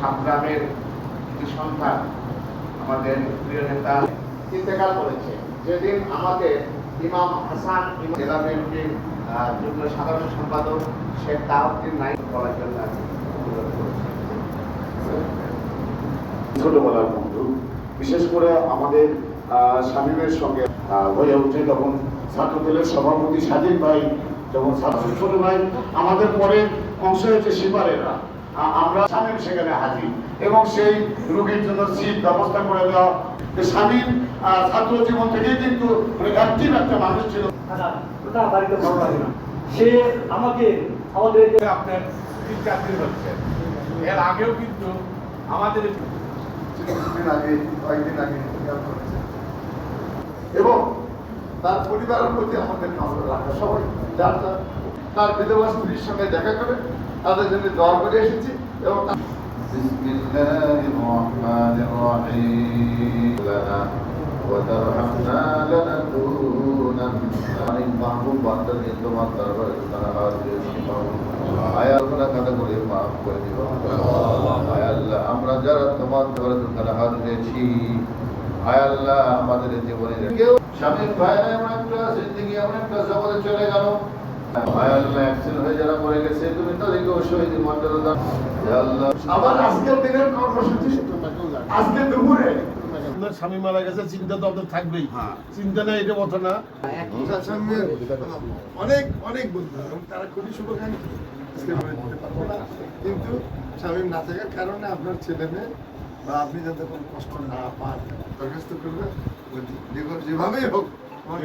সাবগ্রামের একটি সন্তান আমাদের প্রিয় নেতা ইন্তেকাল করেছে। যেদিন আমাদের ইমাম হাসান জেলা বিএনপির যুগ্ম সাধারণ সম্পাদক শেখ তাহদ্দিন নাইক বলার জন্য ছোটবেলার বন্ধু। বিশেষ করে আমাদের শামীমের সঙ্গে হয়ে ওঠে তখন ছাত্রদলের সভাপতি স্বাধীন ভাই, যখন ছাত্র ছোট ভাই, আমাদের পরে অংশ হয়েছে সিপারেরা আমরা শামীম সেখানে হাজির। এবং সেই রোগীর জন্য সিট ব্যবস্থা করে দেওয়া। আহ, ছাত্র জীবন থেকেই কিন্তু মানে অ্যাক্টিভ একটা মানুষ ছিল। বাড়িতে ভালো লাগে সে আমাকে আমাদের আপনার তিন চার দিন হচ্ছে। এর আগেও কিন্তু আমাদের আগে কয়েকদিন আগে এবং তার পরিবারের প্রতি আমাদের নজর রাখা সবাই যার যার তার বিধবা স্ত্রীর সঙ্গে দেখা করে তাদের জন্য দোয়া করে এসেছি এবং তা- بسم الله الرحمن الرحيم لنا وترحمنا لنكونن অনেক মাহবুব বান্দাদের তোমার দরবারে তারা হাত দিয়েছি আয় আল্লাহ কাদা করে মাফ করে দিও আয় আল্লাহ আমরা যারা তোমার দরবারে তারা হাত দিয়েছি আয় আল্লাহ আমাদের জীবনে কেউ স্বামীর ভাইরা এমন একটা জিন্দগি এমন একটা জগতে চলে গেল। আয় আল্লাহ অ্যাক্সিডেন্ট হয়ে যারা মরে গেছে তুমি তাদেরকে শহীদ মর্যাদা দাও। আল্লাহ আবার আজকের দিনের কর্মসূচি। আজকে দুপুরে। আপনার স্বামী মারা গেছে চিন্তা তো আপনার থাকবেই। চিন্তা নাই এটা কথা না। অনেক অনেক বন্ধু। তারা খুবই শুভাকাঙ্ক্ষী না কিন্তু স্বামী না থাকার কারণে আপনার ছেলে মেয়ে বা আপনি যাতে কোনো কষ্ট না পান দরখাস্ত করবে যেভাবেই হোক আমি